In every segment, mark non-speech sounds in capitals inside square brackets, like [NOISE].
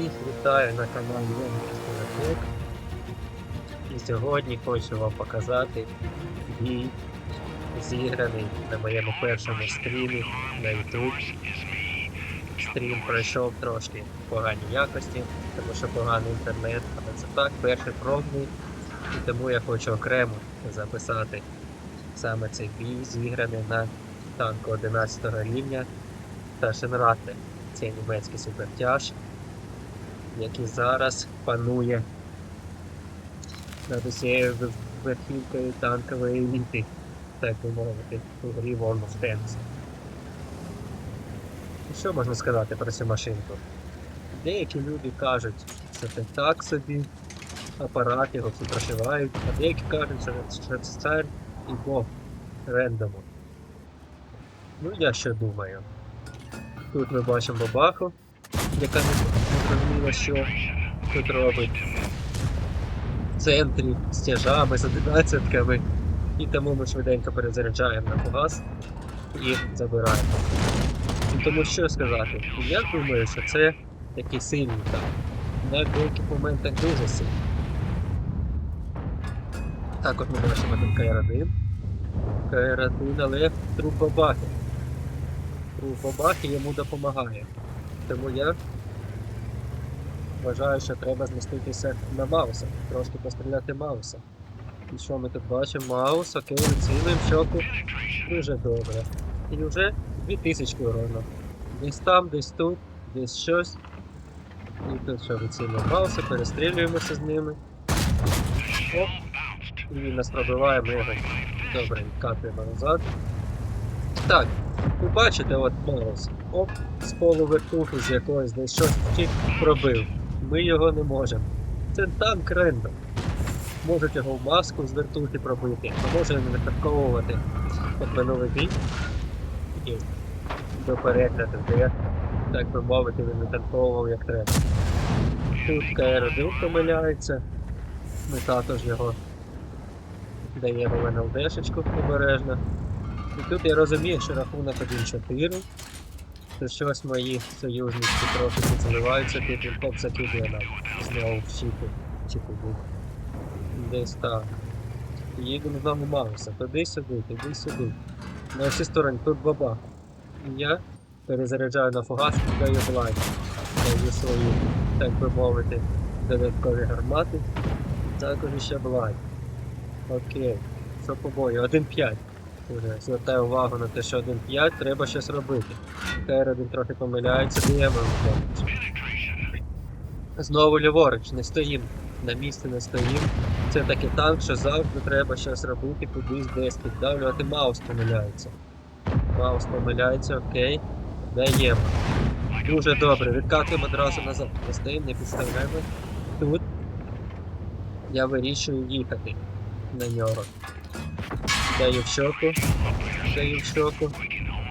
Всіх вітаю на каналі Ленків І сьогодні хочу вам показати бій, зіграний на моєму першому стрімі на YouTube. Стрім пройшов трошки в поганій якості, тому що поганий інтернет, але це так, перший пробний. І тому я хочу окремо записати саме цей бій, зіграний на танку 11 рівня та Шенрате. Це німецький супертяж, який зараз панує над усією верхівкою танкової еліти, так би мовити, у грі World of Tanks. Що можна сказати про цю машинку? Деякі люди кажуть, що це так собі, апарат його всі прошивають, а деякі кажуть, що це- цар і бог рендому. Ну я що думаю. Тут ми бачимо бабаху, яка не зрозуміла, що тут робить. В центрі з тяжами, з одинадцятками. І тому ми швиденько перезаряджаємо на фугас і забираємо. І тому що сказати? Я думаю, що це такий сильний танк. На деяких моментах дуже сильний. Так от ми бачимо тут КР-1. КР-1, але труп бабахи. Труп бабахи йому допомагає. Тому я вважаю, що треба зміститися на Мауса, трошки постріляти Мауса. І що ми тут бачимо? Маус, окей, вицілюємо щоку. Дуже добре. І вже 2000 урону. Десь там, десь тут, десь щось. І тут що вицілюємо Мауса, перестрілюємося з ними. Оп. І нас пробиває, ми його добре відкатуємо назад. Так, ви бачите, от Маус. Оп, з полу вертухи з якогось десь щось втік пробив. Ми його не можемо. Це танк рендом. Можуть його в маску з вертухи пробити, а може не випадковувати от минулий бій. І до перегляду, де, так би мовити, він не танковував як треба. Тут КР-1 помиляється. Ми також його даємо в НЛДшечку обережно. І тут я розумію, що рахунок 1-4. То щось мої союзники трохи підзаливаються, тут він топ закидує нам знову в щіку, щіку був. Десь так. Їдемо знову Мауса, туди-сюди, туди-сюди. На всі сторони, тут баба. Я перезаряджаю на фугас і даю блайнд. Даю свої, так би мовити, додаткові гармати. Також ще блайнд. Окей. Що по бою? 1-5. Уже звертаю увагу на те, що 1-5 треба щось робити. КР-1 трохи помиляється, даємо Знову ліворуч, не стоїм. На місці не стоїм. Це такий танк, що завжди треба щось робити, кудись десь піддавлювати. Маус помиляється. Маус помиляється, окей. Даємо. Дуже добре, відкатуємо одразу назад. Не стоїмо, не підставляємо. Тут я вирішую їхати на нього. Даю в щоку, даю в щоку.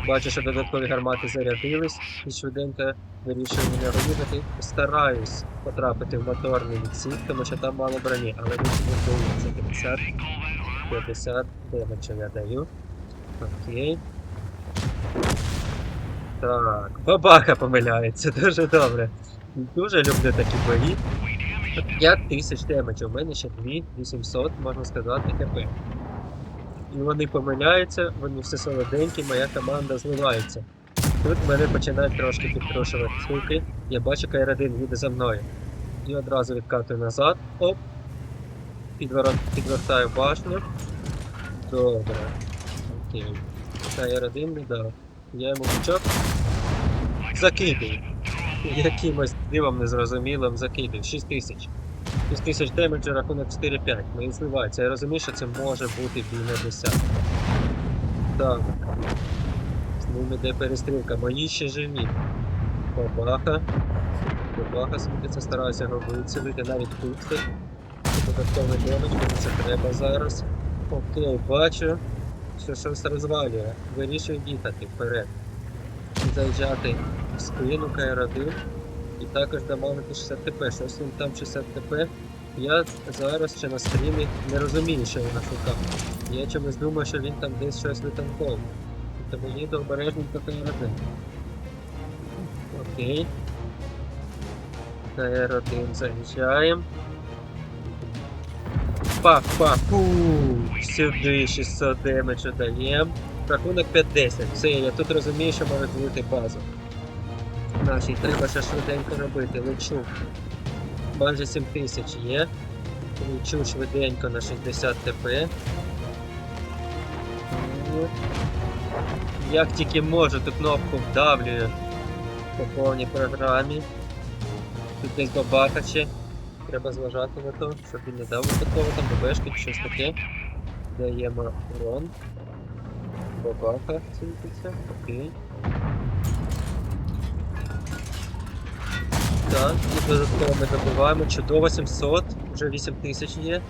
Бачу, що додаткові гармати зарядились і швиденько вирішую на нього. Стараюсь потрапити в моторний відсік, тому що там мало броні, але він не вдається 50. 50 демеджа я даю. Окей. Так, бабаха помиляється, [LAUGHS] дуже добре. Дуже люблю такі бої. 5 тисяч демеджа, у мене ще 2800, можна сказати, хп. І вони помиляються, вони все солоденькі, моя команда зливається. Тут мене починають трошки підтрушувати штуки. Я бачу КР-1 їде за мною. І одразу відкатую назад. Оп. Підворот, підвертаю башню. Добре. Окей. КР-1 не дав. Я йому бучок. Закидую. Якимось дивом незрозумілим закидую. 6 тисяч. 6 тисяч демеджу, рахунок 4-5. Мої зливаються. Я розумію, що це може бути на 10. Так. З ними йде перестрілка. Мої ще живі. Бабаха. Бабаха світиться, стараюся його вицілити, навіть тут. Додатковий демедж, мені це треба зараз. Окей, бачу, що щось розвалює. Вирішую їхати вперед. Заїжджати в спину КР1 і також дамагити 60 ТП. Щось він там 60 ТП. Я зараз ще на стрімі не розумію, що він шукав. Я чомусь думаю, що він там десь щось витанковує. Тому їду обережненько КР1. Окей. КР-1 заїжджаємо. Пах, пах, пу, сюди 600 демеджу даємо. Рахунок 5-10. Все, я тут розумію, що можуть злити базу. Нашій треба ще швиденько робити. Лечу. Майже 7 тисяч є. Лечу швиденько на 60 ТП. Як тільки можу, ту кнопку вдавлюю по повній програмі. Тут десь бабаха. Треба зважати на то, щоб він не дав випадково там ББшки чи щось таке. Даємо урон. Бабаха світиться, окей. Так, і додатково ми добиваємо. Чудово 700, вже 8000 є.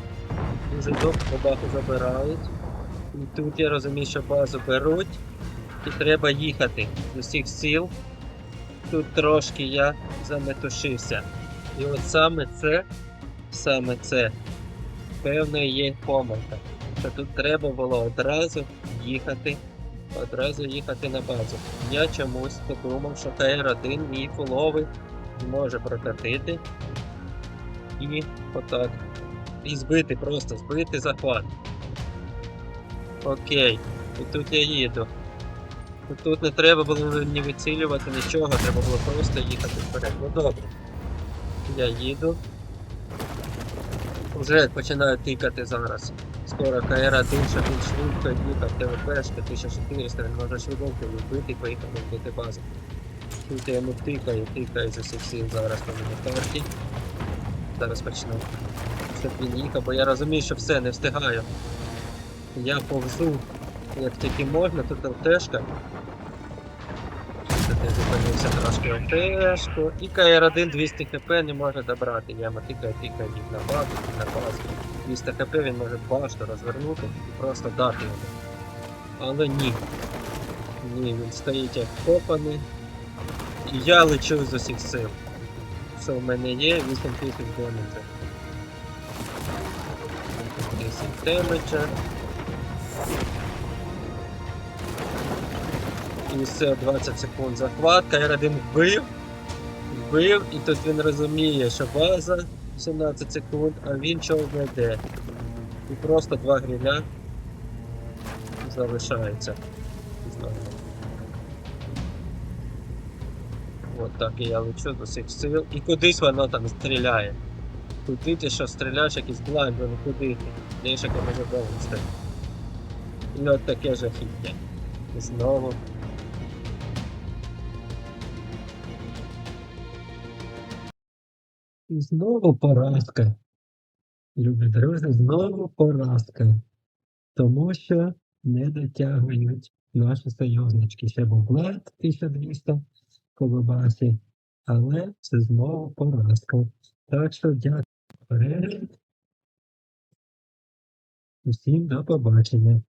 Дуже добре бабаху забирають. І тут я розумію, що базу беруть. І треба їхати з усіх сил. Тут трошки я заметушився. І от саме це, саме це, певна є помилка. Що тут треба було одразу їхати, одразу їхати на базу. Я чомусь подумав, що КР-1 мій фуловий може прокатити. І отак. І збити, просто збити захват. Окей, і тут я їду. Тут не треба було ні вицілювати нічого, треба було просто їхати вперед. Ну добре. Я їду. Вже починаю тикати зараз. Скоро КР-1, щоб він швидко їхав, ТВПшка 1400, він може швиденько вбити і поїхати вбити базу. Тут я йому тикаю, тикаю з усіх сил зараз по мені карті. Зараз почну. Щоб він бо я розумію, що все, не встигаю. Я повзу, як тільки можна, тут ЛТшка. Тут я зупинився трошки ЛТшку. І КР-1 200 хп не може добрати. Я мотикаю, тикаю їх на базу, на базу. 200 хп він може башту розвернути і просто дати йому. Але ні. Ні, він стоїть як копаний. І я лечу з усіх сил. Що в мене є 8 тисяч демеджа. 10 демеджа. І все, 20 секунд захват, КР-1 вбив. Вбив, і тут він розуміє, що база 17 секунд, а він чого веде. І просто два гриля залишаються. От так і я лечу з усіх сил. І кудись воно там стріляє. Куди ти що стріляєш, якийсь блайнд, ну куди ти? Кого задовго стоїть. І от таке жахіття. І знову. І знову поразка. Любі друзі, знову поразка. Тому що не дотягують наші союзнички. Ще був Блайт 1200 Колобасі, але це знову поразка. Так що дякую. Усім до побачення.